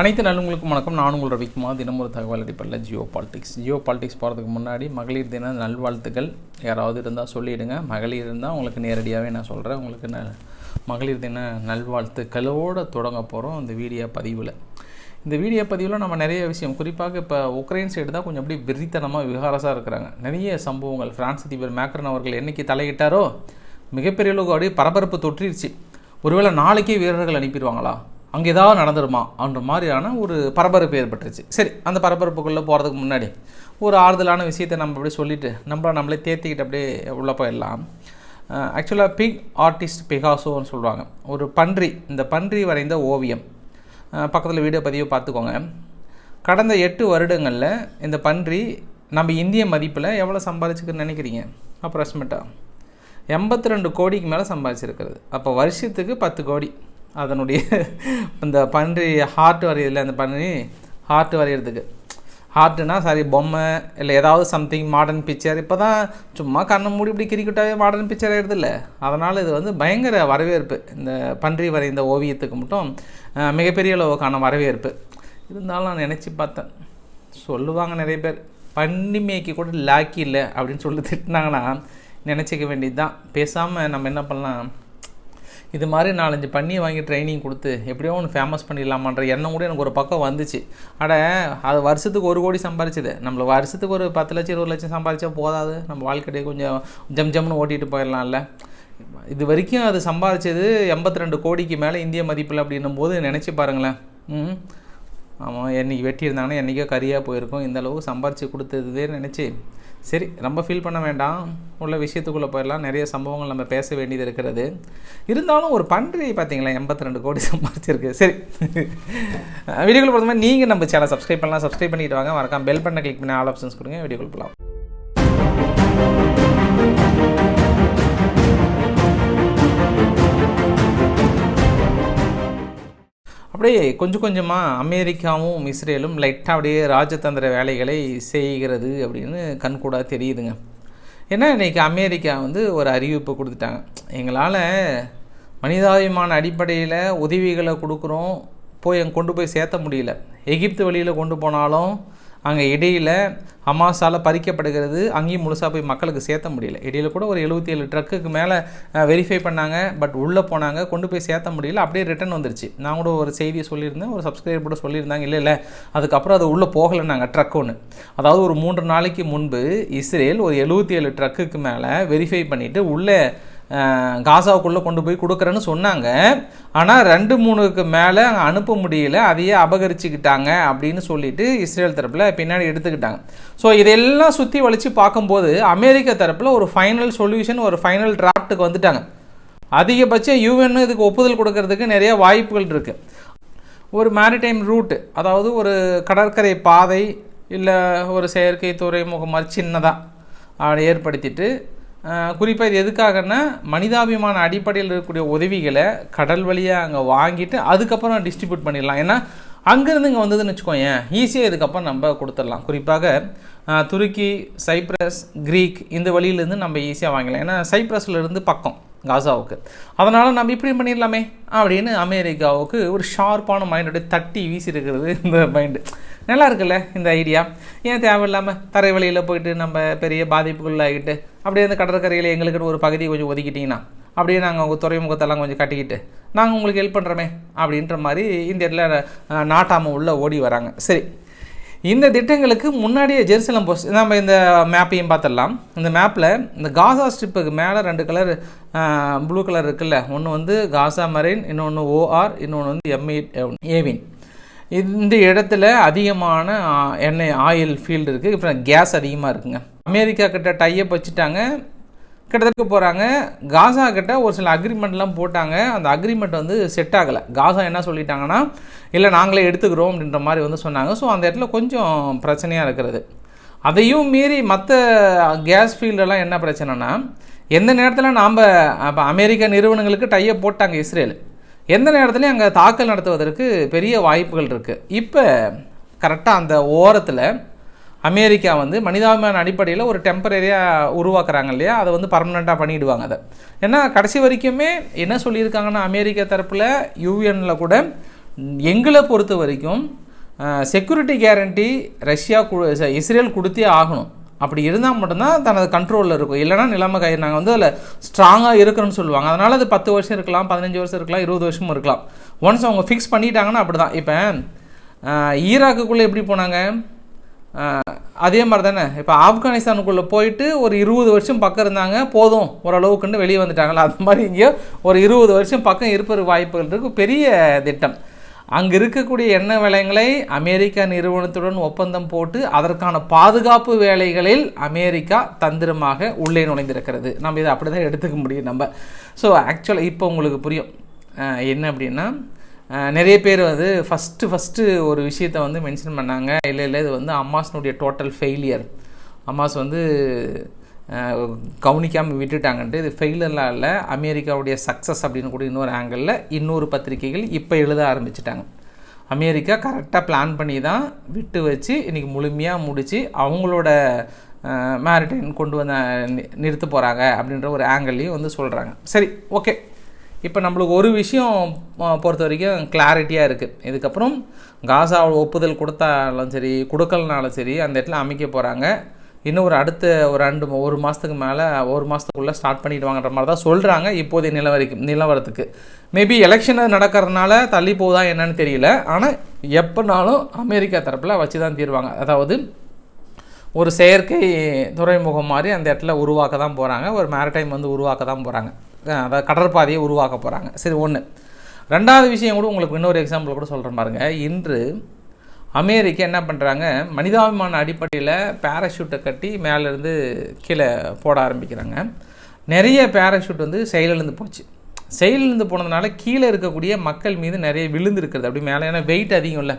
அனைத்து நல்லவங்களுக்கும் வணக்கம். நான் உங்கள் ரவிக்குமார். தினம் ஒரு தகவல் அடிப்படையில் ஜியோ பாலிடிக்ஸ். ஜியோ பாலிடிக்ஸ் போகிறதுக்கு முன்னாடி மகளிர் தின நல்வாழ்த்துக்கள். யாராவது இருந்தால் சொல்லிவிடுங்க மகளிர் இருந்தால் உங்களுக்கு நேரடியாகவே நான் சொல்கிறேன் உங்களுக்கு ந மகளிர் தின நல்வாழ்த்துக்களோடு தொடங்க போகிறோம் இந்த வீடியோ பதிவில். இந்த வீடியோ பதிவில் நம்ம நிறைய விஷயம். குறிப்பாக இப்போ உக்ரைன் சைடு தான் கொஞ்சம் அப்படியே வெறித்தனமாக விகாரசாக இருக்கிறாங்க. நிறைய சம்பவங்கள். பிரான்ஸ் அதிபர் மேக்ரன் அவர்கள் என்னைக்கு தலையிட்டாரோ? மிகப்பெரிய அளவுக்கு அப்படியே பரபரப்பு தொற்றிருச்சு. ஒருவேளை நாளைக்கே வீரர்கள் அனுப்பிடுவாங்களா? அங்கே ஏதாவது நடந்துருமா? அப்படின்ற மாதிரியான ஒரு பரபரப்பு ஏற்பட்டுருச்சு. சரி அந்த பரபரப்புக்குள்ளே போகிறதுக்கு முன்னாடி ஒரு ஆறுதலான விஷயத்தை நம்ம அப்படியே சொல்லிவிட்டு நம்மளை நம்மளே தேர்த்திக்கிட்டு அப்படியே உள்ளே போயிடலாம். ஆக்சுவலாக பிக் ஆர்டிஸ்ட் பிகாசோன்னு சொல்லுவாங்க. ஒரு பன்றி இந்த பன்றி வரைந்த ஓவியம். பக்கத்தில் வீடியோ பதிவு பார்த்துக்கோங்க. கடந்த எட்டு வருடங்களில் இந்த பன்றி நம்ம இந்திய மதிப்பில் எவ்வளோ சம்பாதிச்சுக்குன்னு நினைக்கிறீங்க? அப்ராக்சிமேட்டாக எண்பத்தி ரெண்டு கோடிக்கு மேலே சம்பாதிச்சிருக்கிறது. அப்போ வருஷத்துக்கு பத்து கோடி. அதனுடைய இந்த பன்றி ஹார்ட் வரையிறதுல அந்த பன்றி ஹார்ட் வரைகிறதுக்கு ஹார்ட்டுனா சாரி பொம்மை இல்லை ஏதாவது சம்திங் மாடர்ன் பிக்சர் இப்போ தான் சும்மா கண்ணை மூடி இப்படி கிரிக்கெட்டாகவே மாடர்ன் பிக்சர் ஆகிடுதில்ல அதனால் இது வந்து பயங்கர வரவேற்பு. இந்த பன்றி வரைந்த ஓவியத்துக்கு மட்டும் மிகப்பெரிய அளவுக்கான வரவேற்பு. இருந்தாலும் நான் நினச்சி பார்த்தேன். சொல்லுவாங்க நிறைய பேர் பன்னி மேய்க்கு கூட லாக்கி இல்லை அப்படின்னு சொல்லி திட்டினாங்கன்னா நினச்சிக்க வேண்டியது தான் பேசாமல் நம்ம என்ன பண்ணலாம்? இது மாதிரி நாலஞ்சு பண்ணி வாங்கி ட்ரைனிங் கொடுத்து எப்படியோ ஒன்று ஃபேமஸ் பண்ணிடலாமான்ற எண்ணம் கூட எனக்கு ஒரு பக்கம் வந்துச்சு. அட அது வருஷத்துக்கு ஒரு கோடி சம்பாரிச்சது. நம்மள வருஷத்துக்கு ஒரு பத்து லட்சம் இருபது லட்சம் சம்பாரிச்சா போதாது. நம்ம வாழ்க்கையை கொஞ்சம் ஜம் ஜம்னு ஓட்டிகிட்டு போயிடலாம்ல. இது வரைக்கும் அது சம்பாதிச்சது எண்பத்தி ரெண்டு கோடிக்கு மேலே இந்திய மதிப்பில் அப்படின்னும் போது நினச்சி பாருங்களேன். ம். ஆமாம் என்னைக்கு வெட்டியிருந்தாங்கன்னா என்றைக்கோ கரியாக போயிருக்கும். இந்த அளவுக்கு சம்பாரித்து கொடுத்ததே நினச்சி. சரி ரொம்ப ஃபீல் பண்ண வேண்டாம். உள்ள விஷயத்துக்குள்ளே போயிடலாம். நிறைய சம்பவங்கள் நம்ம பேச வேண்டியது இருக்கிறது. இருந்தாலும் ஒரு பன்றி பார்த்தீங்களா? எண்பத்தி ரெண்டு கோடி சம்பாதிச்சிருக்கு. சரி. வீடியோக்குள்ள பொறுத்த நீங்கள் நம்ம சேனல் சப்ஸ்கிரைப் பண்ணலாம். சப்ஸ்கிரைப் பண்ணிட்டு வாங்க. மறக்காம பெல் பண்ண கிளிக் பண்ணி ஆல் ஆப்ஷன்ஸ் கொடுங்க. வீடியோக்குள்ள போகலாம் அப்படியே கொஞ்சம் கொஞ்சமாக அமெரிக்காவும் இஸ்ரேலும் லைட்டாக அப்படியே ராஜதந்திர வேலைகளை செய்கிறது அப்படின்னு கண்கூடாக தெரியுதுங்க. ஏன்னா இன்றைக்கி அமெரிக்கா வந்து ஒரு அறிவிப்பு கொடுத்துட்டாங்க. எங்களால் மனிதாபிமான அடிப்படையில் உதவிகளை கொடுக்குறோம். போய் கொண்டு போய் சேர்த்த முடியல. எகிப்து வழியில் கொண்டு போனாலும் அங்கே இடையில் ஹமாஸால் பறிக்கப்படுகிறது. அங்கேயும் முழுசாக போய் மக்களுக்கு சேர்த்த முடியல. இடையில் கூட ஒரு எழுபத்தி ஏழு ட்ரக்குக்கு மேலே வெரிஃபை பண்ணாங்க. பட் உள்ளே போனாங்க. கொண்டு போய் சேர்த்த முடியல. அப்படியே ரிட்டர்ன் வந்துருச்சு. நான் கூட ஒரு செய்தியை சொல்லியிருந்தேன். ஒரு சப்ஸ்கிரைபர் கூட சொல்லியிருந்தாங்க. இல்லை இல்லை. அதுக்கப்புறம் அது உள்ளே போகலைன்னாங்க ட்ரக் ஒன்று அதாவது ஒரு மூன்று நாளைக்கு முன்பு இஸ்ரேல் ஒரு எழுபத்தி ஏழு ட்ரக்குக்கு மேலே வெரிஃபை பண்ணிவிட்டு உள்ளே காசாவுக்குள்ளே கொண்டு போய் கொடுக்குறேன்னு சொன்னாங்க. ஆனால் ரெண்டு மூணுக்கு மேலே அங்கே அனுப்ப முடியல. அதையே அபகரிச்சுக்கிட்டாங்க அப்படின்னு சொல்லிட்டு இஸ்ரேல் தரப்பில் பின்னாடி எடுத்துக்கிட்டாங்க. ஸோ இதெல்லாம் சுற்றி வலித்து பார்க்கும்போது அமெரிக்க தரப்பில் ஒரு ஃபைனல் சொல்யூஷன் ஒரு ஃபைனல் டிராஃப்ட்டுக்கு வந்துட்டாங்க. அதிகபட்சம் யூஎன் இதுக்கு ஒப்புதல் கொடுக்கறதுக்கு நிறைய வாய்ப்புகள் இருக்குது ஒரு மேரிடைம் ரூட்டு அதாவது ஒரு கடற்கரை பாதை இல்லை ஒரு செயற்கை துறைமுகம் மாதிரி சின்னதாக ஏற்படுத்திட்டு குறிப்பாக இது எதுக்காகன்னா மனிதாபிமான அடிப்படையில் இருக்கக்கூடிய உதவிகளை கடல் வழியாக அங்கே வாங்கிட்டு அதுக்கப்புறம் டிஸ்ட்ரிபியூட் பண்ணிடலாம். ஏன்னா அங்கேருந்து இங்கே வந்ததுன்னு வச்சுக்கோங்க ஈஸியாக இதுக்கப்புறம் நம்ம கொடுத்துடலாம். குறிப்பாக துருக்கி சைப்ரஸ் க்ரீக் இந்த வழியிலேருந்து நம்ம ஈஸியாக வாங்கலாம் ஏன்னா சைப்ரஸ்லேருந்து பக்கம் காசாவுக்கு. அதனால் நம்ம இப்படி பண்ணிடலாமே அப்படின்னு அமெரிக்காவுக்கு ஒரு ஷார்ப்பான மைண்டோட தட்டி வீசியிருக்கிறது இந்த மைண்டு நல்லா இருக்குல்ல இந்த ஐடியா ஏன் தேவையில்லாமல் தரை வழியில் போயிட்டு நம்ம பெரிய பாதிப்புகள் ஆகிட்டு அப்படியே அந்த கடற்கரையில் எங்களுக்குன்னு ஒரு பகுதியை கொஞ்சம் ஒதுக்கிட்டிங்கன்னா அப்படியே நாங்கள் உங்கள் துறைமுகத்தெல்லாம் கொஞ்சம் கட்டிக்கிட்டு நாங்கள் உங்களுக்கு ஹெல்ப் பண்ணுறோமே அப்படின்ற மாதிரி இந்தியாவில் நாட்டாமல் நாட்டாம உள்ளே ஓடி வராங்க. சரி இந்த திட்டங்களுக்கு முன்னாடியே ஜெருசலம் போஸ்ட் நம்ம இந்த மேப்பையும் பார்த்துடலாம். இந்த மேப்பில் இந்த காசா ஸ்ட்ரிப்புக்கு மேலே ரெண்டு கலர் ப்ளூ கலர் இருக்குல்ல. ஒன்று வந்து காசா மரைன் இன்னொன்று ஓஆர் இன்னொன்று வந்து எம்இ ஏவின் இந்த இடத்துல அதிகமான எண்ணெய் ஆயில் ஃபீல்டு இருக்குது இப்போ கேஸ் அதிகமாக இருக்குங்க. அமெரிக்கா கிட்ட டையப் வச்சுட்டாங்க. கிட்டத்தட்ட போகிறாங்க காசா கிட்ட ஒரு சில அக்ரிமெண்ட்லாம் போட்டாங்க. அந்த அக்ரிமெண்ட் வந்து செட் ஆகலை. காசா என்ன சொல்லிட்டாங்கன்னா இல்லை நாங்களே எடுத்துக்கிறோம் அப்படின்ற மாதிரி வந்து சொன்னாங்க. ஸோ அந்த இடத்துல கொஞ்சம் பிரச்சனையாக இருக்கிறது. அதையும் மீறி மற்ற கேஸ் ஃபீல்டெல்லாம் என்ன பிரச்சனைனா எந்த நேரத்தில் நாம் இப்போ அமெரிக்க நிறுவனங்களுக்கு டையை போட்டாங்க இஸ்ரேல். எந்த நேரத்துலையும் அங்கே தாக்கல் நடத்துவதற்கு பெரிய வாய்ப்புகள் இருக்குது இப்போ கரெக்டாக அந்த ஓரத்தில் அமெரிக்கா வந்து மனிதாபிமான அடிப்படையில் ஒரு டெம்பரரியாக உருவாக்குறாங்க இல்லையா? அதை வந்து பர்மனெண்ட்டாக பண்ணிடுவாங்க அதை. ஏன்னா கடைசி வரைக்குமே என்ன சொல்லியிருக்காங்கன்னா அமெரிக்கா தரப்பில் யூஎனில் கூட எங்களை பொறுத்த வரைக்கும் செக்யூரிட்டி கேரண்டி ரஷ்யா கு இஸ்ரேல் கொடுத்தே ஆகணும். அப்படி இருந்தால் மட்டும்தான் தனது கண்ட்ரோலில் இருக்கும். இல்லைன்னா நிலைமை கை நாங்கள் வந்து அதில் ஸ்ட்ராங்காக இருக்கிறோன்னு சொல்லுவாங்க. அதனால் அது பத்து வருஷம் இருக்கலாம் பதினஞ்சு வருஷம் இருக்கலாம் இருபது வருஷமும் இருக்கலாம். ஒன்ஸ் அவங்க ஃபிக்ஸ் பண்ணிட்டாங்கன்னா அப்படி தான் இப்போ ஈராக்குக்குள்ளே எப்படி போனாங்க? அதே மாதிரி தானே இப்போ ஆப்கானிஸ்தானுக்குள்ளே போயிட்டு ஒரு இருபது வருஷம் பக்கம் இருந்தாங்க போதும் ஓரளவுக்குன்னு வெளியே வந்துட்டாங்களா அது மாதிரி இங்கே ஒரு இருபது வருஷம் பக்கம் இருப்பது வாய்ப்புகள் இருக்குது பெரிய திட்டம். அங்கே இருக்கக்கூடிய எண்ணெய் வளங்களை அமெரிக்கா நிறுவனத்துடன் ஒப்பந்தம் போட்டு அதற்கான பாதுகாப்பு வேலைகளில் அமெரிக்கா தந்திரமாக உள்ளே நுழைந்திருக்கிறது. நம்ம இதை அப்படி தான் எடுத்துக்க முடியும் நம்ம. ஸோ ஆக்சுவலாக இப்போ உங்களுக்கு புரியும். என்ன அப்படின்னா நிறைய பேர் வந்து ஃபஸ்ட்டு ஃபஸ்ட்டு ஒரு விஷயத்தை வந்து மென்ஷன் பண்ணாங்க. இல்லை இல்லை இது வந்து அம்மாஸ்னுடைய டோட்டல் ஃபெயிலியர் அம்மாஸ் வந்து கவனிக்காமல் விட்டுட்டாங்கன்ட்டு இது ஃபெயிலர்லாம் இல்லை அமெரிக்காவுடைய சக்ஸஸ் அப்படின்னு கூட இன்னொரு ஆங்கிளில் இன்னொரு பத்திரிகைகள் இப்போ எழுத ஆரம்பிச்சிட்டாங்க. அமெரிக்கா கரெக்டாக பிளான் பண்ணி தான் விட்டு வச்சு இன்றைக்கி முழுமையாக முடித்து அவங்களோட மேரிட்டைன் கொண்டு வந்த நிறுத்த போகிறாங்க அப்படின்ற ஒரு ஆங்கிள்லையும் வந்து சொல்கிறாங்க சரி ஓகே இப்போ நம்மளுக்கு ஒரு விஷயம் பொறுத்த வரைக்கும் கிளாரிட்டியாக இருக்குது இதுக்கப்புறம் காசா ஒப்புதல் கொடுத்தாலும் சரி கொடுக்கலனாலும் சரி அந்த இடத்துல அமைக்க போகிறாங்க இன்னும் ஒரு அடுத்த ஒரு ரெண்டு ஒரு மாதத்துக்கு மேலே ஒரு மாதத்துக்குள்ளே ஸ்டார்ட் பண்ணிவிடுவாங்கன்ற மாதிரி தான் சொல்கிறாங்க இப்போதைய நிலவரிக்கு நிலவரத்துக்கு. மேபி எலெக்ஷன் நடக்கிறதுனால தள்ளி போகுதா என்னன்னு தெரியல. ஆனால் எப்போனாலும் அமெரிக்கா தரப்பில் வச்சு தான் தீருவாங்க. அதாவது ஒரு செயற்கை துறைமுகம் மாதிரி அந்த இடத்துல உருவாக்க தான் போகிறாங்க ஒரு மேரடைம் வந்து உருவாக்க தான் போகிறாங்க அதாவது கடற்பாதையை உருவாக்க போகிறாங்க சரி ஒன்று ரெண்டாவது விஷயம் கூட உங்களுக்கு இன்னொரு எக்ஸாம்பிள் கூட சொல்கிறேன் பாருங்கள் இன்று அமெரிக்கா என்ன பண்ணுறாங்க மனிதாபிமான அடிப்படையில் பேராஷூட்டை கட்டி மேலேருந்து கீழே போட ஆரம்பிக்கிறாங்க. நிறைய பேராஷூட் வந்து செயலிழந்து போச்சு. செயலிழந்து போனதுனால கீழே இருக்கக்கூடிய மக்கள் மீது நிறைய விழுந்துருக்குறது. அப்படி மேலே ஏன்னா வெயிட் அதிகம் இல்லை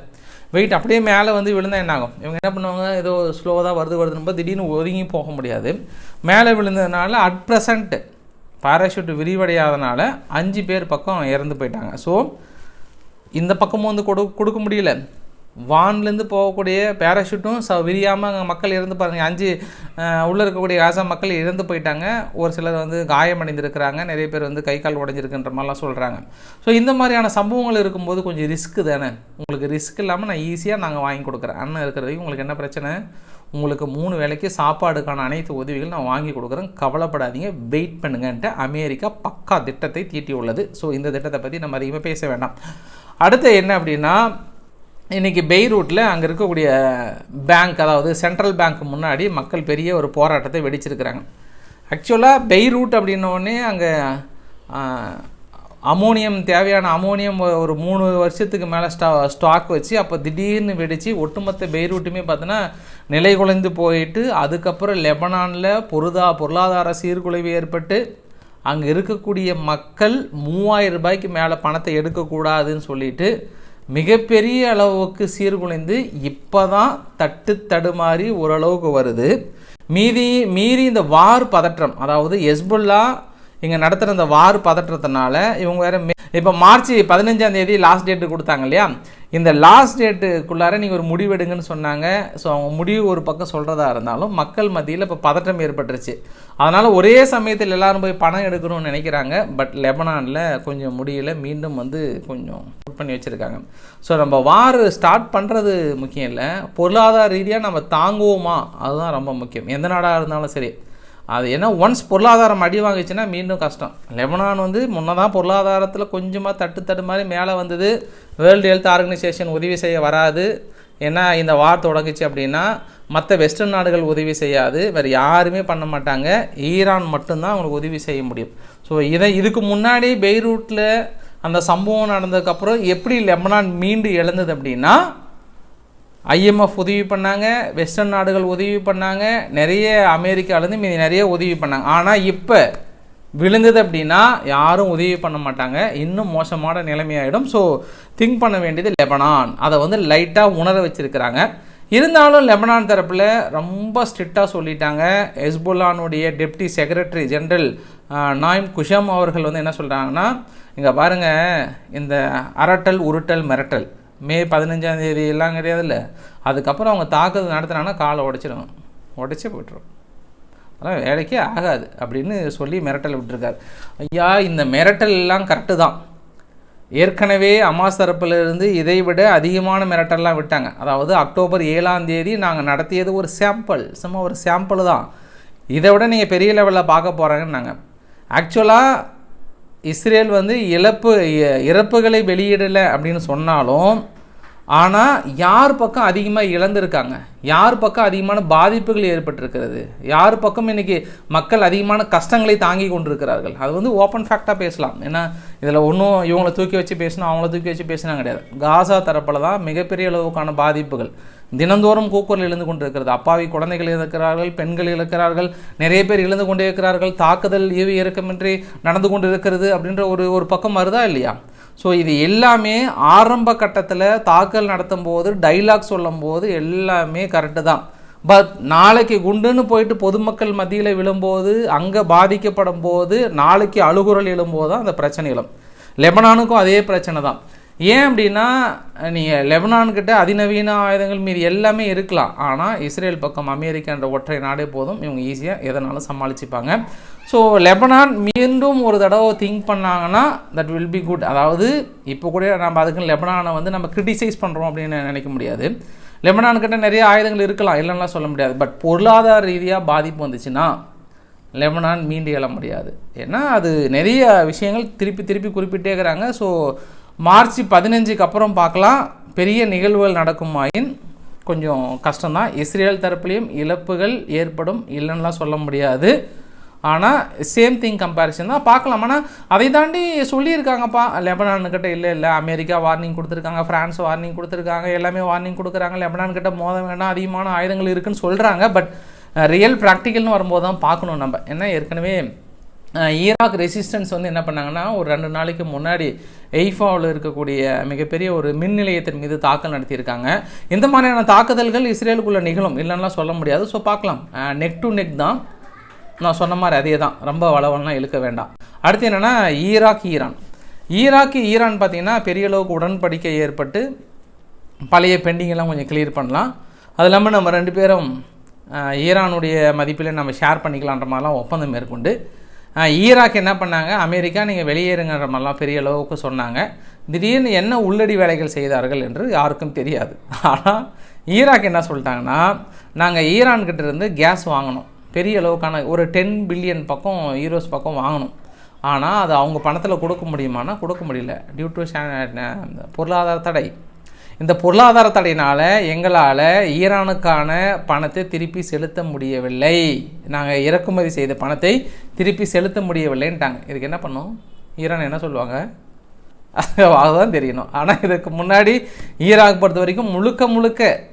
வெயிட் அப்படியே மேலே வந்து விழுந்தால் என்ன ஆகும் இவங்க என்ன பண்ணுவாங்க? ஏதோ ஸ்லோவாக தான் வருது வருதுன்னு திடீர்னு ஒதுங்கி போக முடியாது. மேலே விழுந்ததுனால அட் ப்ரெசண்ட்டு பாராஷூட் விரிவடையாதனால அஞ்சு பேர் பக்கம் இறந்து போயிட்டாங்க. ஸோ இந்த பக்கமும் வந்து கொடு கொடுக்க முடியல. வான்லேருந்து போகக்கூடிய பேராஷூட்டும் ச விரியாமல் அங்கே மக்கள் இறந்து பாருங்கள் அஞ்சு உள்ளே இருக்கக்கூடிய காசா மக்கள் இறந்து போயிட்டாங்க. ஒரு சிலர் வந்து காயமடைந்திருக்கிறாங்க. நிறைய பேர் வந்து கை கால் உடஞ்சிருக்குன்ற மாதிரிலாம் சொல்கிறாங்க ஸோ இந்த மாதிரியான சம்பவங்கள் இருக்கும்போது கொஞ்சம் ரிஸ்க்கு தானே? உங்களுக்கு ரிஸ்க் இல்லாமல் நான் ஈஸியாக நாங்கள் வாங்கி கொடுக்குறேன். அண்ணன் இருக்கிறதுக்கு உங்களுக்கு என்ன பிரச்சனை? உங்களுக்கு மூணு வேலைக்கு சாப்பாடுக்கான அனைத்து உதவிகள் நான் வாங்கி கொடுக்குறேன். கவலைப்படாதீங்க. வெயிட் பண்ணுங்கன்ட்டு அமெரிக்கா பக்கா திட்டத்தை தீட்டி உள்ளது ஸோ இந்த திட்டத்தை பற்றி நம்ம அதிகமாக பேச வேண்டாம். அடுத்து என்ன அப்படின்னா இன்றைக்கி பெய்ரூட்டில் அங்கே இருக்கக்கூடிய பேங்க் அதாவது சென்ட்ரல் பேங்க் முன்னாடி மக்கள் பெரிய ஒரு போராட்டத்தை வெடிச்சிருக்கிறாங்க. ஆக்சுவலாக பெய்ரூட் அப்படின்னோடனே அங்கே அமோனியம் தேவையான அமோனியம் ஒரு மூணு வருஷத்துக்கு மேலே ஸ்டா ஸ்டாக் வச்சு அப்போ திடீர்னு வெடித்து ஒட்டுமொத்த பெய்ரூட்டுமே பார்த்தோன்னா நிலை குலைந்து போயிட்டு அதுக்கப்புறம் லெபனானில் பொருதா பொருளாதார சீர்குலைவு ஏற்பட்டு அங்கே இருக்கக்கூடிய மக்கள் மூவாயிரம் ரூபாய்க்கு மேலே பணத்தை எடுக்கக்கூடாதுன்னு சொல்லிட்டு மிகப்பெரிய அளவுக்கு சீர்குலைந்து இப்போ தான் தட்டு தடுமாறி ஓரளவுக்கு வருது. மீதி மீறி இந்த வார் பதற்றம் அதாவது எஸ்புல்லா இங்கே நடத்துகிற இந்த வார் பதற்றத்தினால இவங்க வேறு இப்போ மார்ச் பதினஞ்சாம் தேதி லாஸ்ட் டேட்டு கொடுத்தாங்க இல்லையா? இந்த லாஸ்ட் டேட்டுக்குள்ளார நீங்கள் ஒரு முடிவெடுங்கன்னு சொன்னாங்க. ஸோ அவங்க முடிவு ஒரு பக்கம் சொல்கிறதா இருந்தாலும் மக்கள் மத்தியில் இப்போ பதட்டம் ஏற்பட்டுருச்சு. அதனால் ஒரே சமயத்தில் எல்லாரும் போய் பணம் எடுக்கணும்னு நினைக்கிறாங்க. பட் லெபனானில் கொஞ்சம் முடியல. மீண்டும் வந்து கொஞ்சம் பண்ணி வச்சுருக்காங்க. ஸோ நம்ம வார் ஸ்டார்ட் பண்ணுறது முக்கியம் இல்லை. பொருளாதார ரீதியாக நம்ம தாங்குவோமா? அதுதான் ரொம்ப முக்கியம். எந்த நாடாக இருந்தாலும் சரி. அது ஏன்னா ஒன்ஸ் பொருளாதாரம் அடி வாங்குச்சுன்னா மீண்டும் கஷ்டம். லெபனான் வந்து முன்னதான் பொருளாதாரத்தில் கொஞ்சமாக தட்டு தட்டு மாதிரி மேலே வந்தது. வேர்ல்டு ஹெல்த் ஆர்கனைசேஷன் உதவி செய்ய வராது. ஏன்னா இந்த வார் தொடங்குச்சு அப்படின்னா மற்ற வெஸ்டர்ன் நாடுகள் உதவி செய்யாது. வேறு யாருமே பண்ண மாட்டாங்க. ஈரான் மட்டும்தான் அவங்களுக்கு உதவி செய்ய முடியும். ஸோ இதை இதுக்கு முன்னாடி பெய்ரூட்டில் அந்த சம்பவம் நடந்ததுக்கப்புறம் எப்படி லெபனான் மீண்டு எழுந்தது அப்படின்னா ஐஎம்எஃப் உதவி பண்ணாங்க வெஸ்டர்ன் நாடுகள் உதவி பண்ணாங்க நிறைய அமெரிக்காவிலேருந்து மீதி நிறைய உதவி பண்ணாங்க. ஆனால் இப்போ விழுந்தது அப்படின்னா யாரும் உதவி பண்ண மாட்டாங்க. இன்னும் மோசமான நிலைமையாயிடும். ஸோ திங்க் பண்ண வேண்டியது லெபனான். அதை வந்து லைட்டாக உணர வச்சுருக்கிறாங்க. இருந்தாலும் லெபனான் தரப்பில் ரொம்ப ஸ்ட்ரிக்டாக சொல்லிட்டாங்க. ஹெஸ்புல்லானுடைய டெப்டி செக்ரட்டரி ஜென்ரல் நாயம் குஷம் அவர்கள் வந்து என்ன சொல்கிறாங்கன்னா இங்கே பாருங்கள் இந்த அரட்டல் உருட்டல் மிரட்டல். மே பதினஞ்சாம் தேதி எல்லாம் கிடையாதுல்ல. அதுக்கப்புறம் அவங்க தாக்குதல் நடத்துனாங்கன்னா காலை உடைச்சிடும் உடச்சே போட்டுரும் அதெல்லாம் வேலைக்கே ஆகாது அப்படின்னு சொல்லி மிரட்டல் விட்டுருக்காரு. ஐயா இந்த மிரட்டல் எல்லாம் கரெக்டு தான். ஏற்கனவே அமாஸ் தரப்பிலிருந்து இதை விட அதிகமான மிரட்டல்லாம் விட்டாங்க. அதாவது அக்டோபர் ஏழாம் தேதி நாங்கள் நடத்தியது ஒரு சாம்பிள் சும்மா ஒரு சாம்பிள் தான். இதை விட நீங்கள் பெரிய லெவலில் பார்க்க போகிறாங்கன்னாங்க ஆக்சுவலாக இஸ்ரேல் வந்து இழப்பு இ- இறப்புகளை வெளியிடலை அப்படின்னு சொன்னாலும் ஆனால் யார் பக்கம் அதிகமாக இழந்திருக்காங்க? யார் பக்கம் அதிகமான பாதிப்புகள் ஏற்பட்டிருக்கிறது? யார் பக்கம் இன்னைக்கு மக்கள் அதிகமான கஷ்டங்களை தாங்கி கொண்டிருக்கிறார்கள்? அது வந்து ஓப்பன் ஃபேக்டாக பேசலாம். ஏன்னா இதில் ஒன்றும் இவங்கள தூக்கி வச்சு பேசணும் அவங்கள தூக்கி வச்சு பேசினா கிடையாது. காசா தரப்பில் தான் மிகப்பெரிய அளவுக்கான பாதிப்புகள். தினந்தோறும் கூக்குரல் எழுந்து கொண்டிருக்கிறது. அப்பாவி குழந்தைகள் இழக்கிறார்கள் பெண்கள் இழக்கிறார்கள் நிறைய பேர் இழந்து கொண்டே இருக்கிறார்கள். தாக்குதல் ஈவு இறக்கமின்றி நடந்து கொண்டு இருக்கிறது அப்படின்ற ஒரு ஒரு பக்கம் வருதா இல்லையா? ஸோ இது எல்லாமே ஆரம்ப கட்டத்தில் தாக்கல் நடத்தும் போது டைலாக் சொல்லும் போது எல்லாமே கரெக்டு தான். பட் நாளைக்கு குண்டுன்னு போயிட்டு பொதுமக்கள் மத்தியில் விழும்போது அங்கே பாதிக்கப்படும் போது நாளைக்கு அழுகுரல் எழும்போது தான் அந்த பிரச்சனை எழும். லெபனானுக்கும் அதே பிரச்சனை தான். ஏன் அப்படின்னா நீங்கள் லெபனான்கிட்ட அதிநவீன ஆயுதங்கள் மீது எல்லாமே இருக்கலாம். ஆனால் இஸ்ரேல் பக்கம் அமெரிக்கான்ற ஒற்றை நாடே போதும். இவங்க ஈஸியாக எதனாலும் சமாளிச்சுப்பாங்க. ஸோ லெபனான் மீண்டும் ஒரு தடவை திங்க் பண்ணாங்கன்னா தட் வில் பி குட் அதாவது இப்போ கூட நம்ம அதுக்கு லெபனானை வந்து நம்ம கிரிட்டிசைஸ் பண்ணுறோம் அப்படின்னு நினைக்க முடியாது. லெபனான்கிட்ட நிறைய ஆயுதங்கள் இருக்கலாம். இல்லைன்னா சொல்ல முடியாது. பட் பொருளாதார ரீதியாக பாதிப்பு வந்துச்சுன்னா லெபனான் மீண்டு எழ முடியாது. ஏன்னா அது நிறைய விஷயங்கள் திருப்பி திருப்பி குறிப்பிட்டே இருக்கிறாங்க. ஸோ மார்ச் பதினஞ்சுக்கு அப்புறம் பார்க்கலாம். பெரிய நிகழ்வுகள் நடக்குமாயின் கொஞ்சம் கஷ்டம்தான். இஸ்ரேல் தரப்புலையும் இழப்புகள் ஏற்படும் இல்லைன்னுலாம் சொல்ல முடியாது. ஆனால் சேம் திங் கம்பேரிசன் தான் பார்க்கலாம். ஆனால் அதை தாண்டி சொல்லியிருக்காங்கப்பா லெபனான்கிட்ட இல்லை இல்லை அமெரிக்கா வார்னிங் கொடுத்துருக்காங்க ஃப்ரான்ஸ் வார்னிங் கொடுத்துருக்காங்க எல்லாமே வார்னிங் கொடுக்குறாங்க லெபனான்கிட்ட மோத வேண்டாம் அதிகமான ஆயுதங்கள் இருக்குதுன்னு சொல்கிறாங்க பட் ரியல் ப்ராக்டிக்கல்னு வரும்போது தான் பார்க்கணும் நம்ம. ஏன்னா ஏற்கனவே ஈராக் ரெசிஸ்டன்ஸ் வந்து என்ன பண்ணாங்கன்னா ஒரு ரெண்டு நாளைக்கு முன்னாடி எய்ஃபாவில் இருக்கக்கூடிய மிகப்பெரிய ஒரு மின் நிலையத்தின் மீது தாக்கல் நடத்தியிருக்காங்க. இந்த மாதிரியான தாக்குதல்கள் இஸ்ரேலுக்குள்ளே நிகழும் இல்லைன்னா சொல்ல முடியாது. ஸோ பார்க்கலாம். நெக் டு நெக் தான். நான் சொன்ன மாதிரி அதே தான். ரொம்ப வளவெல்லாம் இழுக்க வேண்டாம். அடுத்து என்னென்னா ஈராக் ஈரான். ஈராக்கு ஈரான் பார்த்தீங்கன்னா பெரிய அளவுக்கு உடன்படிக்கை ஏற்பட்டு பழைய பெண்டிங்கெல்லாம் கொஞ்சம் கிளியர் பண்ணலாம். அது இல்லாமல் நம்ம ரெண்டு பேரும் ஈரானுடைய மதிப்பில் நம்ம ஷேர் பண்ணிக்கலான்ற மாதிரிலாம் ஒப்பந்தம் மேற்கொண்டு ஈராக் என்ன பண்ணாங்க? அமெரிக்கா நீங்கள் வெளியேறுங்கிற மாதிரிலாம் பெரிய அளவுக்கு சொன்னாங்க. திடீர்னு என்ன உள்ளடி வேலைகள் செய்தார்கள் என்று யாருக்கும் தெரியாது. ஆனால் ஈராக் என்ன சொல்லிட்டாங்கன்னா நாங்கள் ஈரான்கிட்ட இருந்து கேஸ் வாங்கணும். பெரிய அளவுக்கான ஒரு டென் பில்லியன் பக்கம் ஈரோஸ் பக்கம் வாங்கணும். ஆனால் அது அவங்க பணத்தில் கொடுக்க முடியுமானா கொடுக்க முடியல. டியூ டு பொருளாதார தடை. இந்த பொருளாதார தடையினால் எங்களால் ஈரானுக்கான பணத்தை திருப்பி செலுத்த முடியவில்லை. நாங்கள் இறக்குமதி செய்த பணத்தை திருப்பி செலுத்த முடியவில்லைன்ட்டாங்க. இதுக்கு என்ன பண்ணும்? ஈரான் என்ன சொல்லுவாங்க? அதுதான் தெரியணும். ஆனால் இதுக்கு முன்னாடி ஈராக் பொறுத்த வரைக்கும் முழுக்க முழுக்க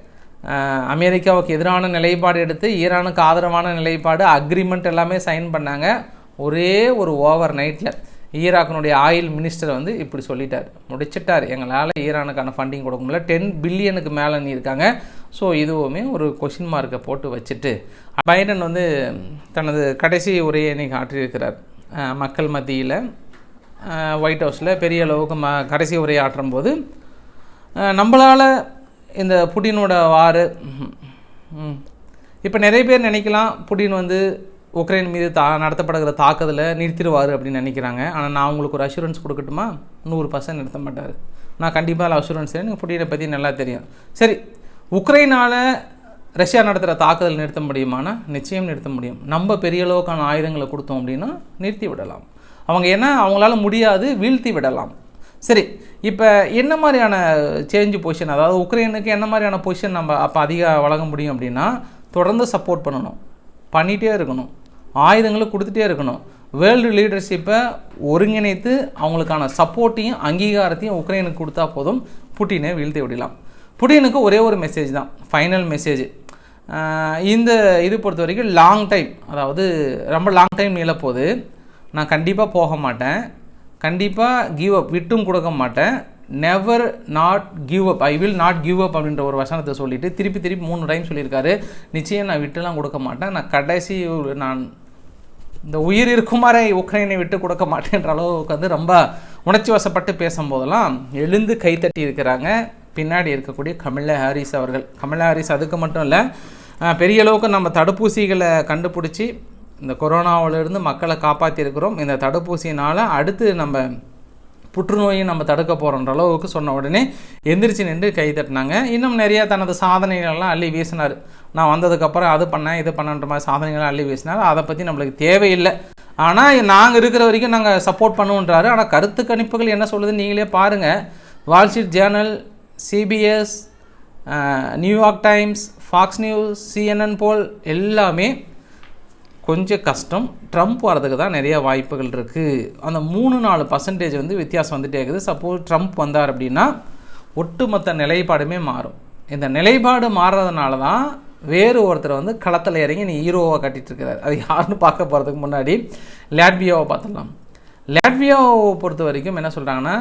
அமெரிக்காவுக்கு எதிரான நிலைப்பாடு எடுத்து ஈரானுக்கு ஆதரவான நிலைப்பாடு அக்ரிமெண்ட் எல்லாமே சைன் பண்ணாங்க. ஒரே ஒரு ஓவர் நைட்டில் ஈராக்கினுடைய ஆயில் மினிஸ்டர் வந்து இப்படி சொல்லிட்டார். முடிச்சிட்டார். எங்களால் ஈரானுக்கான ஃபண்டிங் கொடுக்க முடியல. டென் பில்லியனுக்கு மேலே நீ இருக்காங்க. ஸோ இதுவுமே ஒரு கொஷின் மார்க்கை போட்டு வச்சுட்டு பைடன் வந்து தனது கடைசி உரையை இன்னைக்கு ஆற்றியிருக்கிறார். மக்கள் மத்தியில் ஒயிட் ஹவுஸில் பெரிய அளவுக்கு ம கடைசி உரையாற்றும் போது நம்மளால் இந்த புடினோட வார் இப்போ நிறைய பேர் நினைக்கலாம் புடின் வந்து உக்ரைன் மீது தா நடத்தப்படுகிற தாக்குதலை நிறுத்திடுவார் அப்படின்னு நினைக்கிறாங்க. ஆனால் நான் உங்களுக்கு ஒரு அஷூரன்ஸ் கொடுக்கட்டுமா? நூறு பர்சன்ட் நிறுத்த மாட்டார். நான் கண்டிப்பாக அஷூரன்ஸ் எனக்கு புடினை பற்றி நல்லா தெரியும். சரி உக்ரைனால் ரஷ்யா நடத்துகிற தாக்குதல் நிறுத்த முடியுமானா? நிச்சயம் நிறுத்த முடியும். நம்ம பெரிய அளவுக்கான ஆயுதங்களை கொடுத்தோம் அப்படின்னா நிறுத்தி விடலாம். அவங்க என்ன? அவங்களால முடியாது வீழ்த்தி விடலாம். சரி இப்போ என்ன மாதிரியான சேஞ்சு பொசிஷன் அதாவது உக்ரைனுக்கு என்ன மாதிரியான பொசிஷன் நம்ம அப்போ அதிக வழங்க முடியும் அப்படின்னா தொடர்ந்து சப்போர்ட் பண்ணணும். பண்ணிகிட்டே இருக்கணும். ஆயுதங்களை கொடுத்துட்டே இருக்கணும். வேர்ல்டு லீடர்ஷிப்பை ஒருங்கிணைத்து அவங்களுக்கான சப்போர்ட்டையும் அங்கீகாரத்தையும் உக்ரைனுக்கு கொடுத்தா போதும். புட்டினை வீழ்த்தி விடலாம். புட்டினுக்கு ஒரே ஒரு மெசேஜ் தான். ஃபைனல் மெசேஜ் இந்த இது பொறுத்த வரைக்கும் லாங் டைம் அதாவது ரொம்ப லாங் டைம் நீளப்போகுது நான் கண்டிப்பாக போக மாட்டேன். கண்டிப்பாக கிவ் அப் விட்டும் கொடுக்க மாட்டேன். Never not give up I will not give up அப்படின்ற ஒரு வசனத்தை சொல்லிட்டு திருப்பி திருப்பி மூணு டைம் சொல்லியிருக்காரு. நிச்சயம் நான் விட்டுலாம் கொடுக்க மாட்டேன். நான் கடைசி நான் இந்த உயிர் இருக்குமாறே உக்ரைனை விட்டு கொடுக்க மாட்டேன்ற அளவுக்கு வந்து ரொம்ப உணர்ச்சி வசப்பட்டு பேசும்போதெல்லாம் எழுந்து கைத்தட்டி இருக்கிறாங்க. பின்னாடி இருக்கக்கூடிய கமலா ஹாரிஸ் அவர்கள். கமலா ஹாரிஸ் அதுக்கு மட்டும் இல்லை பெரிய அளவுக்கு நம்ம தடுப்பூசிகளை கண்டுபிடிச்சி இந்த கொரோனாவிலிருந்து மக்களை காப்பாற்றியிருக்கிறோம் இந்த தடுப்பூசினால் அடுத்து நம்ம புற்றுநோயும் நம்ம தடுக்க போகிறோன்ற அளவுக்கு சொன்ன உடனே எந்திரிச்சு நின்று கை தட்டினாங்க. இன்னும் நிறையா தனது சாதனைகள்லாம் அள்ளி வீசினார். நான் வந்ததுக்கப்புறம் அது பண்ணேன் இது பண்ணன்ற மாதிரி சாதனைகள்லாம் அள்ளி வீசினார். அதை பற்றி நம்மளுக்கு தேவையில்லை. ஆனால் நாங்கள் இருக்கிற வரைக்கும் நாங்கள் சப்போர்ட் பண்ணுவோன்றாரு. ஆனால் கருத்து கணிப்புகள் என்ன சொல்லுதுன்னு நீங்களே பாருங்கள் Wall Street Journal CBS New York Times Fox News CNN போல் எல்லாமே கொஞ்சம் கஷ்டம். ட்ரம்ப் வரதுக்கு தான் நிறைய வாய்ப்புகள் இருக்குது அந்த மூணு நாலு பர்சன்டேஜ் வந்து வித்தியாசம் வந்துகிட்டே இருக்குது. சப்போஸ் ட்ரம்ப் வந்தார் அப்படின்னா ஒட்டுமொத்த நிலைப்பாடுமே மாறும். இந்த நிலைப்பாடு மாறுறதுனால தான் வேறு ஒருத்தர் வந்து களத்தில் இறங்கி நீ ஹீரோவை கட்டிட்டு இருக்கிறார். அது யாருன்னு பார்க்க போகிறதுக்கு முன்னாடி லேட்வியாவை பார்த்துடலாம். லாட்வியாவை பொறுத்த வரைக்கும் என்ன சொல்கிறாங்கன்னா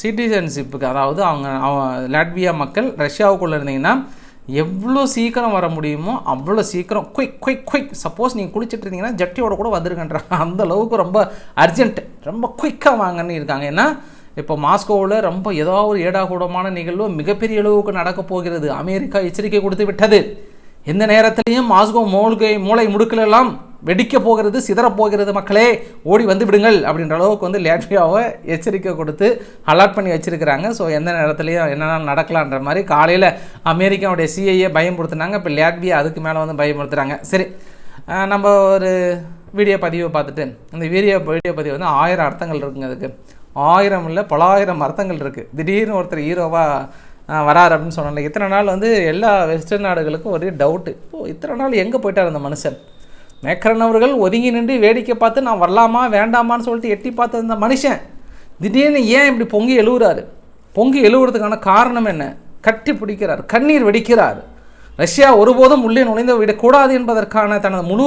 சிட்டிசன்ஷிப்புக்கு அதாவது அவங்க அவன் லாட்வியா மக்கள் ரஷ்யாவுக்குள்ளே இருந்தீங்கன்னா எவ்வளோ சீக்கிரம் வர முடியுமோ அவ்வளோ சீக்கிரம் குயிக் குயிக் குயிக் சப்போஸ் நீங்கள் குளிச்சுட்டு இருந்தீங்கன்னா ஜட்டியோட கூட வந்துருக்கன்றாங்க அந்த அளவுக்கு ரொம்ப அர்ஜென்ட் ரொம்ப குயிக்காக வாங்கன்னு இருக்காங்க. ஏன்னா இப்போ மாஸ்கோவில் ரொம்ப ஏதோ ஒரு ஏடாகூடமான நிகழ்வு மிகப்பெரிய அளவுக்கு நடக்க போகிறது. அமெரிக்கா எச்சரிக்கை கொடுத்து விட்டது. எந்த நேரத்திலையும் மாஸ்கோ மூழ்கை மூளை முடுக்கலாம் வெடிக்க போகிறது சிதறப்போகிறது மக்களே ஓடி வந்து விடுங்கள் அப்படின்ற அளவுக்கு வந்து லேட்வியாவை எச்சரிக்கை கொடுத்து அலர்ட் பண்ணி வச்சிருக்கிறாங்க. ஸோ எந்த நேரத்துலையும் என்னென்ன நடக்கலான்ற மாதிரி காலையில் அமெரிக்காவுடைய சிஐஏ பயன்படுத்தினாங்க இப்போ லேட்வியா அதுக்கு மேலே வந்து பயமுறுத்துகிறாங்க சரி நம்ம ஒரு வீடியோ பதிவை பார்த்துட்டு இந்த வீடியோ வீடியோ பதிவு வந்து ஆயிரம் அர்த்தங்கள் இருக்குங்க அதுக்கு. ஆயிரம் இல்லை பலாயிரம் அர்த்தங்கள் இருக்குது திடீர்னு ஒருத்தர் ஹீரோவாக வரார் அப்படின்னு சொன்னாங்க இத்தனை நாள் வந்து எல்லா வெஸ்டர்ன் நாடுகளுக்கும் ஒரே டவுட்டு ஓ இத்தனை நாள் எங்கே போயிட்டார் அந்த மனுஷன்? மேக்கரன் அவர்கள் ஒதுங்கி நின்று வேடிக்கை பார்த்து நான் வரலாமா வேண்டாமான்னு சொல்லிட்டு எட்டி பார்த்துருந்த மனுஷன் திடீர்னு ஏன் இப்படி பொங்கி எழுவுறாரு? பொங்கி எழுவுறதுக்கான காரணம் என்ன? கட்டி பிடிக்கிறார் கண்ணீர் வெடிக்கிறார். ரஷ்யா ஒருபோதும் உள்ளே நுழைந்து விடக்கூடாது என்பதற்கான தனது முழு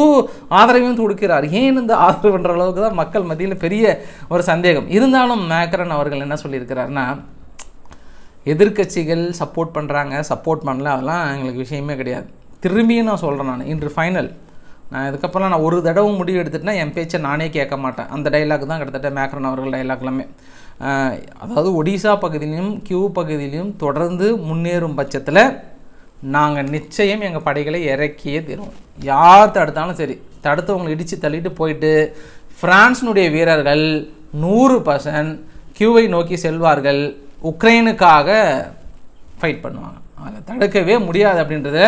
ஆதரவையும் கொடுக்கிறார் ஏன் இந்த ஆதரவுன்ற அளவுக்கு தான் மக்கள் மத்தியில் பெரிய ஒரு சந்தேகம். இருந்தாலும் மேக்கரன் அவர்கள் என்ன சொல்லியிருக்கிறாருன்னா எதிர்க்கட்சிகள் சப்போர்ட் பண்ணுறாங்க சப்போர்ட் பண்ணல அதெல்லாம் எங்களுக்கு விஷயமே கிடையாது. திரும்பியும் நான் சொல்கிறேன் நான். இன்று ஃபைனல் நான் இதுக்கப்புறம் நான் ஒரு தடவை முடிவு எடுத்துட்டேன்னா என் பேச்சை நானே கேட்க மாட்டேன். அந்த டைலாக் தான் கிட்டத்தட்ட மேக்ரன் அவர்கள் டைலாக் எல்லாமே. அதாவது ஒடிசா பகுதியிலும் கியூ பகுதியிலும் தொடர்ந்து முன்னேறும் பட்சத்தில் நாங்கள் நிச்சயம் எங்கள் படைகளை இறக்கியே தருவோம். யார் தடுத்தாலும் சரி தடுத்தவங்களை இடித்து தள்ளிட்டு போயிட்டு ஃப்ரான்ஸினுடைய வீரர்கள் நூறு பர்சன்ட் கியூவை நோக்கி செல்வார்கள் உக்ரைனுக்காக ஃபைட் பண்ணுவாங்க. அதை தடுக்கவே முடியாது அப்படின்றத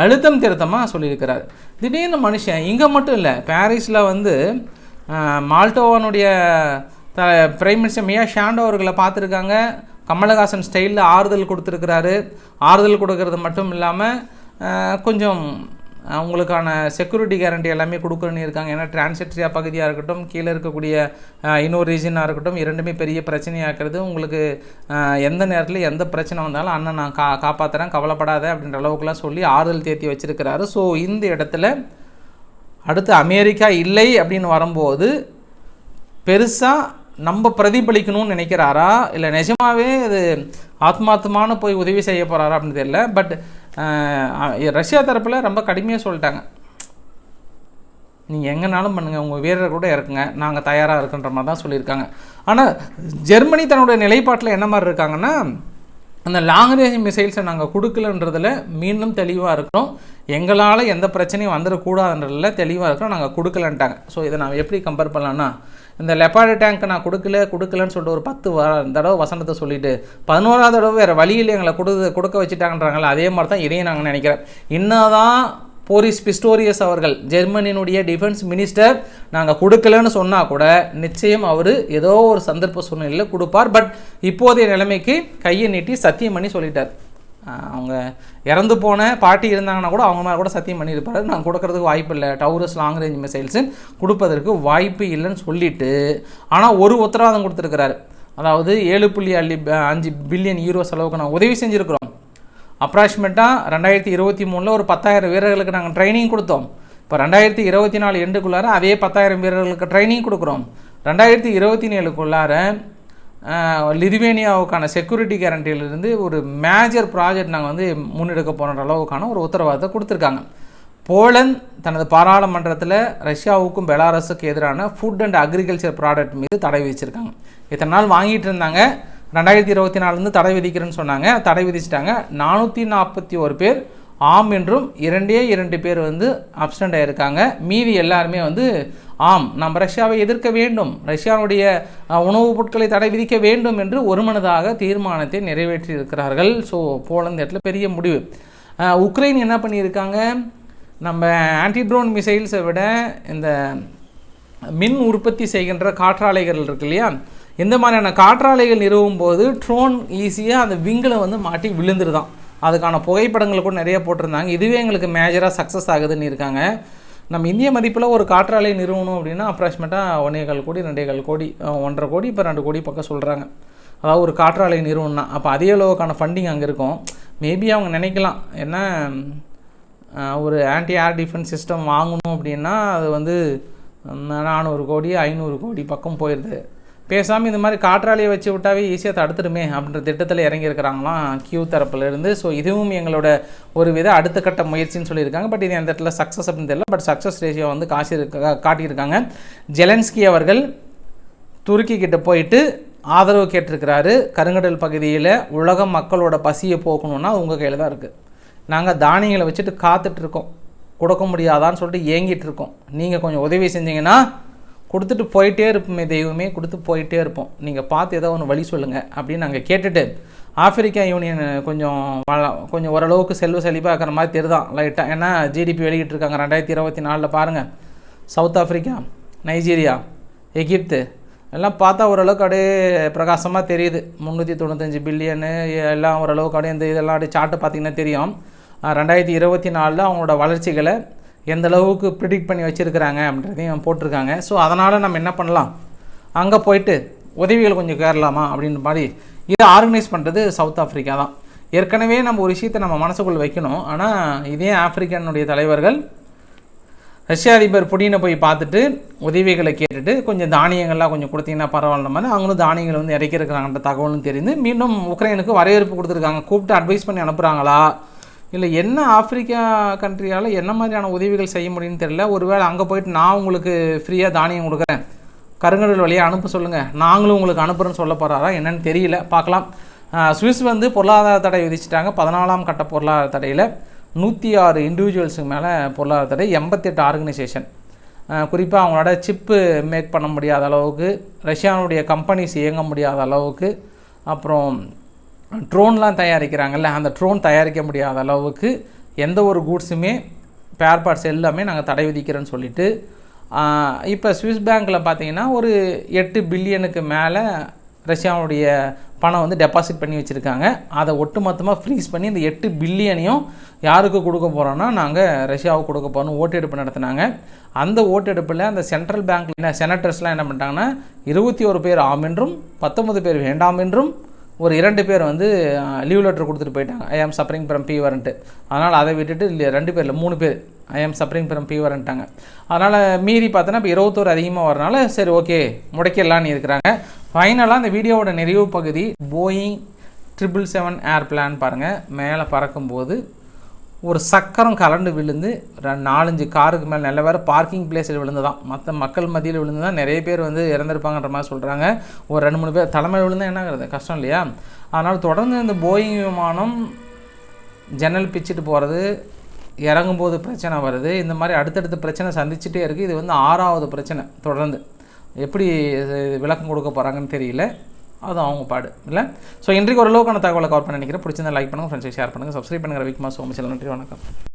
அழுத்தம் திருத்தமாக சொல்லியிருக்கிறார். திடீர்னு மனுஷன் இங்கே மட்டும் இல்லை பாரிஸில் வந்து மால்டோவனுடைய the prime minister Maia Sandu அவர்களை பார்த்துருக்காங்க. கமலஹாசன் ஸ்டைலில் ஆறுதல் கொடுத்துருக்கிறாரு. ஆறுதல் கொடுக்கறது மட்டும் இல்லாமல் கொஞ்சம் அவங்களுக்கான செக்யூரிட்டி கேரண்டி எல்லாமே கொடுக்குறேன்னு இருக்காங்க. ஏன்னா டிரான்சிட்ரியா பகுதியாக இருக்கட்டும் கீழே இருக்கக்கூடிய இன்னொரு ரீஜனாக இருக்கட்டும் இரண்டுமே பெரிய பிரச்சனையாக்குறது. உங்களுக்கு எந்த நேரத்தில் எந்த பிரச்சனை வந்தாலும் அண்ணன் நான் கா காப்பாற்றுறேன் கவலைப்படாத அப்படின்ற அளவுக்குலாம் சொல்லி ஆறுதல் தேத்தி வச்சிருக்கிறாரு. ஸோ இந்த இடத்துல அடுத்து அமெரிக்கா இல்லை அப்படின்னு வரும்போது பெருசாக நம்ம பிரதிபலிக்கணும்னு நினைக்கிறாரா? இல்லை நிஜமாவே இது ஆத்மார்த்தமான போய் உதவி செய்ய போகிறாரா அப்படின்னு தெரியல. பட் ரஷ்யா தரப்பில் ரொம்ப கடுமையாக சொல்லிட்டாங்க. நீங்கள் எங்கேனாலும் பண்ணுங்கள் உங்கள் வீரர் கூட இறக்குங்க நாங்கள் தயாராக இருக்குன்ற மாதிரி தான் சொல்லியிருக்காங்க. ஆனால் ஜெர்மனி தன்னுடைய நிலைப்பாட்டில் என்ன மாதிரி இருக்காங்கன்னா அந்த லாங் ரேஞ்ச் மிசைல்ஸை நாங்கள் கொடுக்கலன்றதில் மீண்டும் தெளிவாக இருக்கிறோம். எங்களால் எந்த பிரச்சனையும் வந்துடக்கூடாதுன்றதுல தெளிவாக இருக்கிறோம். நாங்கள் கொடுக்கலன்ட்டாங்க. ஸோ இதை நான் எப்படி கம்பேர் பண்ணலான்னா இந்த லெப்பாடு டேங்க் நான் கொடுக்கல கொடுக்கலன்னு சொல்லிட்டு ஒரு பத்து வ தடவை வசனத்தை சொல்லிட்டு பதினோராவது தடவை வேறு வழியில் எங்களை கொடு கொடுக்க வச்சுட்டாங்கன்றாங்களே அதே மாதிரி தான் இதையும் நாங்கள் நினைக்கிறேன் இன்னதான் போரிஸ் பிஸ்டோரியஸ் அவர்கள் ஜெர்மனியினுடைய டிஃபென்ஸ் மினிஸ்டர் நாங்கள் கொடுக்கலன்னு சொன்னால் கூட நிச்சயம் அவர் ஏதோ ஒரு சந்தர்ப்ப சூழ்நிலையில் கொடுப்பார். பட் இப்போதைய நிலைமைக்கு கையை நீட்டி சத்தியம் பண்ணி சொல்லிட்டார். அவங்க இறந்து போன பாட்டி இருந்தாங்கன்னா கூட அவங்க மேலே கூட சத்தியம் பண்ணியிருப்பாரு. நான் கொடுக்கறதுக்கு வாய்ப்பு இல்லை. டவுரஸ் லாங் ரேஞ்ச் மிசைல்ஸு கொடுப்பதற்கு வாய்ப்பு இல்லைன்னு சொல்லிட்டு ஆனால் ஒரு உத்தரவாதம் கொடுத்துருக்கிறாரு. அதாவது ஏழு புள்ளி அள்ளி அஞ்சு பில்லியன் யூரோ செலவுக்கு நான் உதவி செஞ்சுருக்கிறோம். அப்ராக்சிமேட்டாக ரெண்டாயிரத்தி இருபத்தி மூணில் ஒரு பத்தாயிரம் வீரர்களுக்கு நாங்கள் ட்ரைனிங் கொடுத்தோம். இப்போ ரெண்டாயிரத்தி இருபத்தி நாலு எண்டுக்குள்ளார அதே பத்தாயிரம் வீரர்களுக்கு ட்ரைனிங் கொடுக்குறோம். ரெண்டாயிரத்தி இருபத்தி நேழுக்குள்ளார லிதுவேனியாவுக்கான செக்யூரிட்டி கேரண்டியிலிருந்து ஒரு மேஜர் ப்ராஜெக்ட் நாங்கள் வந்து முன்னெடுக்க போகிற அளவுக்கான ஒரு உத்தரவாதத்தை கொடுத்துருக்காங்க. போலந்து தனது பாராளுமன்றத்தில் ரஷ்யாவுக்கும் பெலாரஸுக்கு எதிரான ஃபுட் அண்ட் அக்ரிகல்ச்சர் ப்ராடக்ட் மீது தடை விதிச்சிருக்காங்க. இத்தனை நாள் வாங்கிட்டு இருந்தாங்க. ரெண்டாயிரத்தி இருபத்தி நாலுலேருந்து தடை விதிக்கிறேன்னு சொன்னாங்க. தடை விதிச்சிட்டாங்க. நானூற்றி நாற்பத்தி ஒரு பேர் ஆம் என்றும் இரண்டே இரண்டு பேர் வந்து அப்சண்ட் ஆயிருக்காங்க. மீதி எல்லாருமே வந்து ஆம் நாம் ரஷ்யாவை எதிர்க்க வேண்டும். ரஷ்யாவுடைய உணவுப் பொருட்களை தடை விதிக்க வேண்டும் என்று ஒருமனதாக தீர்மானத்தை நிறைவேற்றி இருக்கிறார்கள் ஸோ போலந்து இடத்துல பெரிய முடிவு. உக்ரைன் என்ன பண்ணியிருக்காங்க? நம்ம ஆன்டிட்ரோன் மிசைல்ஸை விட இந்த மின் உற்பத்தி செய்கின்ற காற்றாலைகள் இருக்கு இல்லையா? இந்த மாதிரியான காற்றாலைகள் நிறுவும் போது ட்ரோன் ஈஸியாக அந்த விங்கில் வந்து மாட்டி விழுந்துருதான். அதுக்கான புகைப்படங்கள் கூட நிறைய போட்டிருந்தாங்க. இதுவே எங்களுக்கு மேஜராக சக்ஸஸ் ஆகுதுன்னு இருக்காங்க. நம்ம இந்திய மதிப்பில் ஒரு காற்றாலை நிறுவனம் அப்படின்னா அப்ராக்சிமேட்டாக ஒன்றே கால் கோடி ரெண்டே கால் கோடி ஒன்றரை கோடி இப்போ ரெண்டு கோடி பக்கம் சொல்கிறாங்க அதாவது ஒரு காற்றாலை நிறுவனம்னா அப்போ அதே அளவுக்கான ஃபண்டிங் அங்கே இருக்கும். மேபி அவங்க நினைக்கலாம். என்ன ஒரு ஆன்டி ஏர் டிஃபென்ஸ் சிஸ்டம் வாங்கணும் அப்படின்னா அது வந்து நானூறு கோடி ஐநூறு கோடி பக்கம் போயிடுது பேசாமல் இந்த மாதிரி காற்றாலையை வச்சு விட்டாவே ஈஸியாக தடுத்துடுமே அப்படின்ற திட்டத்தில் இறங்கியிருக்கிறாங்களாம் கியூ தரப்புலேருந்து. ஸோ இதுவும் எங்களோட ஒரு வித அடுத்த கட்ட முயற்சின்னு சொல்லியிருக்காங்க. பட் இது எந்த இடத்துல சக்ஸஸ் அப்படின்னு தெரியல. பட் சக்ஸஸ் ரேஷியோ வந்து காசி காட்டியிருக்காங்க. ஜெலன்ஸ்கி அவர்கள் துருக்கி கிட்ட போயிட்டு ஆதரவு கேட்டிருக்கிறாரு. கருங்கடல் பகுதியில் உலக மக்களோட பசியை போக்கணுன்னா உங்கள் கையில் தான் இருக்குது நாங்கள் தானியங்களை வச்சுட்டு காத்துட்ருக்கோம் கொடுக்க முடியாதான்னு சொல்லிட்டு ஏங்கிட்டு இருக்கோம். நீங்கள் கொஞ்சம் உதவி செஞ்சீங்கன்னா கொடுத்துட்டு போயிட்டே இருப்போமே தெய்வமே கொடுத்து போயிட்டே இருப்போம். நீங்கள் பார்த்து ஏதோ ஒன்று வழி சொல்லுங்கள் அப்படின்னு நாங்கள் கேட்டுட்டு ஆப்பிரிக்கா யூனியன் கொஞ்சம் கொஞ்சம் ஓரளவுக்கு செல்வ செழிப்பாக இருக்கிற மாதிரி தெரிதான் லைட்டாக ஏன்னா ஜிடிபி வெளியிட்டிருக்காங்க ரெண்டாயிரத்தி இருபத்தி நாலில் பாருங்கள் சவுத் ஆஃப்ரிக்கா நைஜீரியா எகிப்து எல்லாம் பார்த்தா ஓரளவுக்கு அப்படியே பிரகாசமாக தெரியுது. முந்நூற்றி தொண்ணூத்தஞ்சு பில்லியனு எல்லாம் ஓரளவுக்கு அப்படியே இந்த இதெல்லாம் அப்படியே சார்ட்டு பார்த்திங்கன்னா தெரியும். ரெண்டாயிரத்தி இருபத்தி நாலில் அவங்களோட வளர்ச்சிகளை எந்த அளவுக்கு ப்ரிடிக்ட் பண்ணி வச்சுருக்கிறாங்க அப்படின்றதையும் போட்டிருக்காங்க. ஸோ அதனால் நம்ம என்ன பண்ணலாம்? அங்கே போயிட்டு உதவிகள் கொஞ்சம் கேரலாமா அப்படின்ற மாதிரி இதை ஆர்கனைஸ் பண்ணுறது சவுத் ஆஃப்ரிக்கா தான். ஏற்கனவே நம்ம ஒரு விஷயத்தை நம்ம மனசுக்குள் வைக்கணும். ஆனால் இதே ஆப்பிரிக்கனுடைய தலைவர்கள் ரஷ்ய அதிபர் புடினை போய் பார்த்துட்டு உதவிகளை கேட்டுட்டு கொஞ்சம் தானியங்கள்லாம் கொஞ்சம் கொடுத்தீங்கன்னா பரவாயில்ல மாதிரி அவங்களும் தானியங்கள் வந்து இறக்கியிருக்கிறாங்கன்ற தகவலும் தெரிந்து மீண்டும் உக்ரைனுக்கு வரவேற்பு கொடுத்துருக்காங்க. கூப்பிட்டு அட்வைஸ் பண்ணி அனுப்புகிறாங்களா இல்லை என்ன ஆப்பிரிக்கா கண்ட்ரியால் என்ன மாதிரியான உதவிகள் செய்ய முடியும்னு தெரியல. ஒருவேளை அங்கே போயிட்டு நான் உங்களுக்கு ஃப்ரீயாக தானியம் கொடுக்குறேன். கருங்கடல் வழியாக அனுப்ப சொல்லுங்கள் நாங்களும் உங்களுக்கு அனுப்புகிறேன்னு சொல்ல போகிறாரா என்னன்னு தெரியல. பார்க்கலாம். சுவிஸ் வந்து பொருளாதார தடை விதிச்சிட்டாங்க. பதினாலாம் கட்ட பொருளாதார தடையில் நூற்றி ஆறு இண்டிவிஜுவல்ஸுக்கு மேலே பொருளாதார தடை எண்பத்தெட்டு ஆர்கனைசேஷன் குறிப்பாக அவங்களோட சிப்பு மேக் பண்ண முடியாத அளவுக்கு ரஷ்யாவுடைய கம்பெனிஸ் இயங்க முடியாத அளவுக்கு அப்புறம் ட்ரோன்லாம் தயாரிக்கிறாங்கல்ல அந்த ட்ரோன் தயாரிக்க முடியாத அளவுக்கு எந்த ஒரு கூட்ஸுமே பேர் பார்ட்ஸ் எல்லாமே நாங்கள் தடை விதிக்கிறோன்னு சொல்லிட்டு இப்போ சுவிஸ் பேங்க்கில் பார்த்தீங்கன்னா ஒரு எட்டு பில்லியனுக்கு மேலே ரஷ்யாவுடைய பணம் வந்து டெபாசிட் பண்ணி வச்சுருக்காங்க. அதை ஒட்டுமொத்தமாக ஃப்ரீஸ் பண்ணி இந்த எட்டு பில்லியனையும் யாருக்கு கொடுக்க போகிறோன்னா நாங்கள் ரஷ்யாவுக்கு கொடுக்க போகிறோம்னு ஓட்டெடுப்பு நடத்தினாங்க. அந்த ஓட்டெடுப்பில் அந்த சென்ட்ரல் பேங்க்கில் செனட்டர்ஸ்லாம் என்ன பண்ணிட்டாங்கன்னா இருபத்தி ஒரு பேர் ஆம் என்றும் பத்தொன்பது பேர் வேண்டாம் என்றும் ஒரு இரண்டு பேர் வந்து லீவ் லெட்டர் கொடுத்துட்டு போயிட்டாங்க. ஐ ஆம் சப்பரிங் ஃப்ரம் ஃபீவர்ன்ட்டு அதனால் அதை விட்டுட்டு இல்ல, ரெண்டு பேரில் மூணு பேர். ஐ ஆம் சப்பரிங் ஃப்ரம் ஃபீவர்ன்ட்டாங்க அதனால் மீறி பார்த்தோன்னா இப்போ இருபத்தோரு அதிகமாக வரனால சரி ஓகே முடக்கிடலான்னு இருக்கிறாங்க. ஃபைனலாக அந்த வீடியோவோட நிறைவு பகுதி Boeing triple seven airplane பாருங்கள் மேலே பறக்கும்போது ஒரு சக்கரம் கலண்டு விழுந்து நாலஞ்சு காருக்கு மேலே நல்ல வேறு பார்க்கிங் பிளேஸில் விழுந்து தான் மற்ற மக்கள் மத்தியில் விழுந்து தான் நிறைய பேர் வந்து இறந்துருப்பாங்கன்ற மாதிரி சொல்கிறாங்க ஒரு ரெண்டு மூணு பேர் தலைமையில் விழுந்தா என்னங்கிறது கஷ்டம் இல்லையா? அதனால் தொடர்ந்து இந்த போயிங் விமானம் ஜன்னல் பிச்சுட்டு போகிறது இறங்கும்போது பிரச்சனை வருது. இந்த மாதிரி அடுத்தடுத்த பிரச்சனை சந்திச்சுட்டே இருக்குது இது வந்து ஆறாவது பிரச்சனை தொடர்ந்து. எப்படி இது விளக்கம் கொடுக்க போகிறாங்கன்னு தெரியல. அது அவங்க பாடு இல்லை? ஸோ இன்றைக்கு ஓரளவுக்கான தகவலை கவர் பண்ண நினைக்கிறேன். பிடிச்சிருந்தா லைக் பண்ணுங்கள் ஃப்ரெண்ட்ஸை ஷேர் பண்ணுங்கள் சப்ஸ்கிரைப் பண்ணுங்கள் ரவிக்குமார் சோமச்சல் நன்றி வணக்கம்.